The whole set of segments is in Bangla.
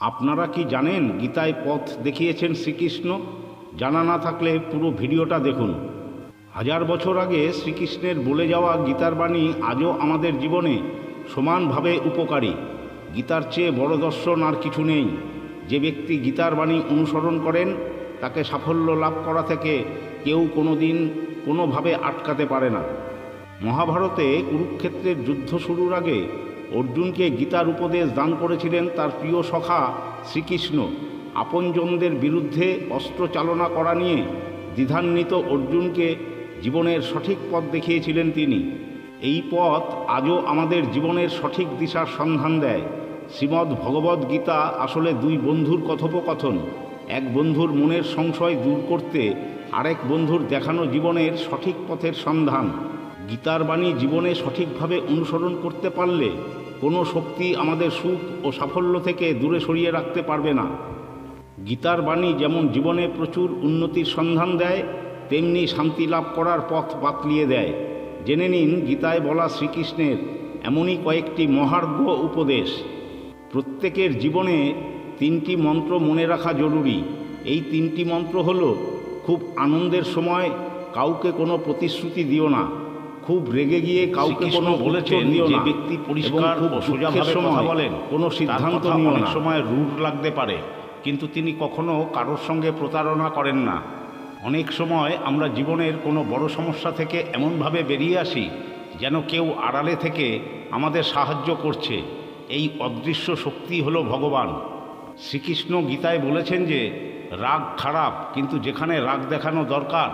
আপনারা কি জানেন গীতায় পথ দেখিয়েছেন শ্রীকৃষ্ণ? জানা না থাকলে পুরো ভিডিওটা দেখুন। হাজার বছর আগে শ্রীকৃষ্ণের বলে যাওয়া গীতার বাণী আজও আমাদের জীবনে সমানভাবে উপকারী। গীতার চেয়ে বড় দর্শন আর কিছু নেই। যে ব্যক্তি গীতার বাণী অনুসরণ করেন, তাকে সাফল্য লাভ করা থেকে কেউ কোনো দিন কোনোভাবে আটকাতে পারে না। মহাভারতে কুরুক্ষেত্রের যুদ্ধ শুরুর আগে অর্জুনকে গীতার উপদেশ দান করেছিলেন তার প্রিয় সখা শ্রীকৃষ্ণ। আপনজনদের বিরুদ্ধে অস্ত্র চালনা করা নিয়ে দ্বিধান্বিত অর্জুনকে জীবনের সঠিক পথ দেখিয়েছিলেন তিনি। এই পথ আজও আমাদের জীবনের সঠিক দিশার সন্ধান দেয়। শ্রীমদ্ ভগবদ্ গীতা আসলে দুই বন্ধুর কথোপকথন। এক বন্ধুর মনের সংশয় দূর করতে আরেক বন্ধুর দেখানো জীবনের সঠিক পথের সন্ধান। গীতার বাণী জীবনে সঠিকভাবে অনুসরণ করতে পারলে কোনো শক্তি আমাদের সুখ ও সাফল্য থেকে দূরে সরিয়ে রাখতে পারবে না। গীতার বাণী যেমন জীবনে প্রচুর উন্নতির সন্ধান দেয়, তেমনি শান্তি লাভ করার পথ বাতলিয়ে দেয়। জেনে নিন, গীতায় বলা শ্রীকৃষ্ণের এমনই কয়েকটি মহার্ঘ উপদেশ। প্রত্যেকের জীবনে তিনটি মন্ত্র মনে রাখা জরুরি। এই তিনটি মন্ত্র হলো, খুব আনন্দের সময় কাউকে কোনো প্রতিশ্রুতি দিও না। খুব রেগে গিয়ে কাউকে কোনো বলেছেন যে না ব্যক্তি পরিষ্কার সোজাভাবে কথা বলেন। কোনো সিদ্ধান্ত অনেক সময় রুট লাগতে পারে কিন্তু তিনি কখনো কারোর সঙ্গে প্রতারণা করেন না। অনেক সময় আমরা জীবনের কোনো বড় সমস্যা থেকে এমনভাবে বেরিয়ে আসি যেন কেউ আড়ালে থেকে আমাদের সাহায্য করছে। এই অদৃশ্য শক্তি হলো ভগবান। শ্রীকৃষ্ণ গীতায় বলেছেন যে রাগ খারাপ কিন্তু যেখানে রাগ দেখানো দরকার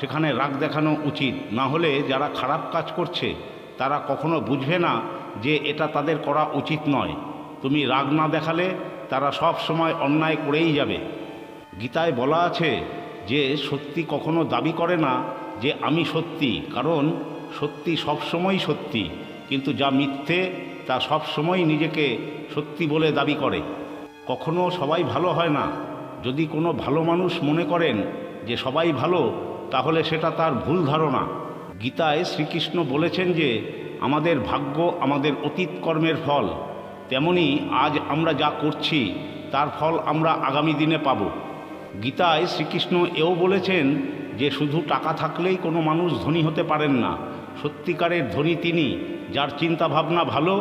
সেখানে রাগ দেখানো উচিত। না হলে যারা খারাপ কাজ করছে, তারা কখনো বুঝবে না যে এটা তাদের করা উচিত নয়। তুমি রাগ না দেখালে তারা সব সময় অন্যায় করেই যাবে। গীতায় বলা আছে যে সত্যি কখনো দাবি করে না যে আমি সত্যি, কারণ সত্যি সবসময়ই সত্যি, কিন্তু যা মিথ্যে তা সবসময় নিজেকে সত্যি বলে দাবি করে। কখনো সবাই ভালো হয় না। যদি কোনো ভালো মানুষ মনে করেন যে সবাই ভালো তাহলে সেটা তার ভুল ধারণা। গীতায় শ্রীকৃষ্ণ বলেছেন যে, আমাদের ভাগ্য আমাদের অতীত কর্মের ফল। তেমনি আজ আমরা যা করছি, তার ফল আমরা আগামী দিনে পাব। গীতায় শ্রীকৃষ্ণ এও বলেছেন যে, শুধু টাকা থাকলেই কোনো মানুষ ধনী হতে পারেন না। সত্যিকারের ধনী তিনি, যার চিন্তাভাবনা ভালো,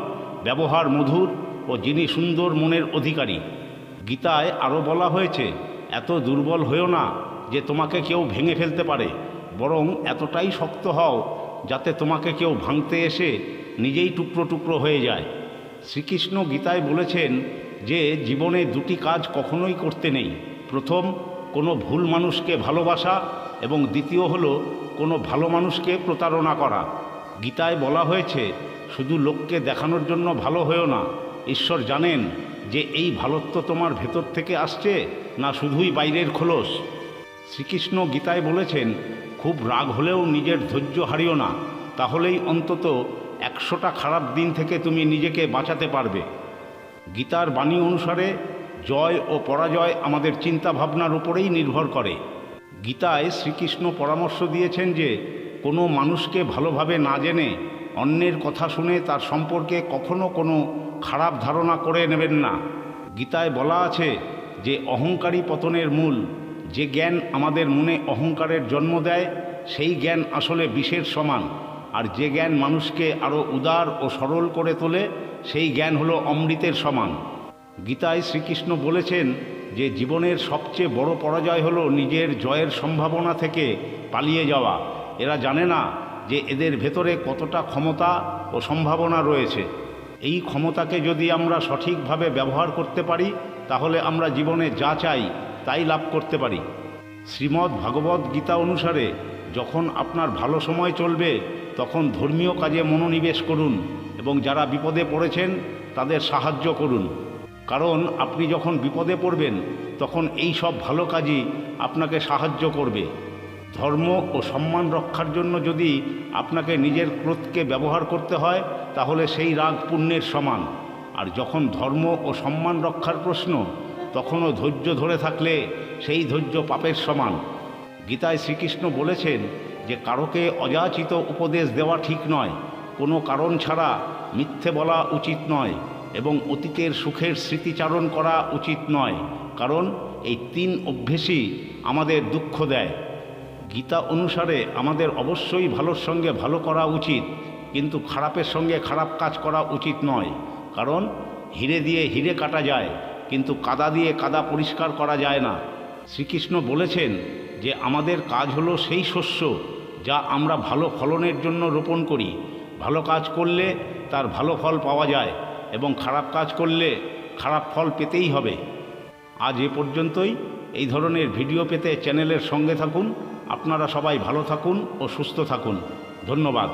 ব্যবহার মধুর ও যিনি সুন্দর মনের অধিকারী। গীতায় আরও বলা হয়েছে, এত দুর্বল হয়েও না যে তোমাকে কেউ ভেঙে ফেলতে পারে। বরং এতটাই শক্ত হও, যাতে তোমাকে কেউ ভাঙতে এসে নিজেই টুকরো টুকরো হয়ে যায়। শ্রীকৃষ্ণ গীতায় বলেছেন যে, জীবনে দুটি কাজ কখনোই করতে নেই। প্রথম, কোনো ভুল মানুষকে ভালোবাসা এবং দ্বিতীয় হলো, কোনো ভালো মানুষকে প্রতারণা করা। গীতায় বলা হয়েছে, শুধু লোককে দেখানোর জন্য ভালো হয়েও না। ঈশ্বর জানেন যে, এই ভালোত্ব তোমার ভেতর থেকে আসছে না শুধুই বাইরের খোলস। শ্রীকৃষ্ণ গীতায় বলেছেন, খুব রাগ হলেও নিজের ধৈর্য হারিও না। তাহলেই অন্তত একশোটা খারাপ দিন থেকে তুমি নিজেকে বাঁচাতে পারবে। গীতার বাণী অনুসারে জয় ও পরাজয় আমাদের চিন্তা ভাবনার উপরেই নির্ভর করে। গীতায় শ্রীকৃষ্ণ পরামর্শ দিয়েছেন যে, কোনো মানুষকে ভালোভাবে না জেনে অন্যের কথা শুনে তার সম্পর্কে কখনো কোনো খারাপ ধারণা করে নেবেন না। গীতায় বলা আছে যে, অহংকারী পতনের মূল যে জ্ঞান আমাদের মনে অহংকারের জন্ম দেয়, সেই জ্ঞান আসলে বিষের সমান। আর যে জ্ঞান মানুষকে আরও উদার ও সরল করে তোলে, সেই জ্ঞান হলো অমৃতের সমান। গীতায় শ্রীকৃষ্ণ বলেছেন যে জীবনের সবচেয়ে বড় পরাজয় হলো নিজের জয়ের সম্ভাবনা থেকে পালিয়ে যাওয়া। এরা জানে না যে এদের ভেতরে কতটা ক্ষমতা ও সম্ভাবনা রয়েছে। এই ক্ষমতাকে যদি আমরা সঠিকভাবে ব্যবহার করতে পারি, তাহলে আমরা জীবনে যা চাই তাই লাভ করতে পারি। শ্রীমদ্ ভাগবত গীতা অনুসারে যখন আপনার ভালো সময় চলবে, তখন ধর্মীয় কাজে মনোনিবেশ করুন এবং যারা বিপদে পড়েছেন, তাদের সাহায্য করুন। কারণ আপনি যখন বিপদে পড়বেন, তখন এই সব ভালো কাজই আপনাকে সাহায্য করবে। ধর্ম ও সম্মান রক্ষার জন্য যদি আপনাকে নিজের ক্রোধকে ব্যবহার করতে হয়, তাহলে সেই রাগ পুণ্যের সমান। আর যখন ধর্ম ও সম্মান রক্ষার প্রশ্ন তখনও ধৈর্য ধরে থাকলে সেই ধৈর্য পাপের সমান। গীতায় শ্রীকৃষ্ণ বলেছেন যে কারোকে অযাচিত উপদেশ দেওয়া ঠিক নয়, কোনো কারণ ছাড়া মিথ্যে বলা উচিত নয় এবং অতীতের সুখের স্মৃতিচারণ করা উচিত নয়, কারণ এই তিন অভ্যেসই আমাদের দুঃখ দেয়। গীতা অনুসারে আমাদের অবশ্যই ভালোর সঙ্গে ভালো করা উচিত, কিন্তু খারাপের সঙ্গে খারাপ কাজ করা উচিত নয়, কারণ হিরে দিয়ে হিরে কাটা যায়। কিন্তু কাদা দিয়ে কাদা পরিষ্কার করা যায় না। শ্রীকৃষ্ণ বলেছেন যে আমাদের কাজ হলো সেই শস্য যা আমরা ভালো ফলনের জন্য রোপণ করি। ভালো কাজ করলে তার ভালো ফল পাওয়া যায় এবং খারাপ কাজ করলে খারাপ ফল পেতেই হবে। আজ এ পর্যন্তই। এই ধরনের ভিডিও পেতে চ্যানেলের সঙ্গে থাকুন। আপনারা সবাই ভালো থাকুন ও সুস্থ থাকুন। ধন্যবাদ।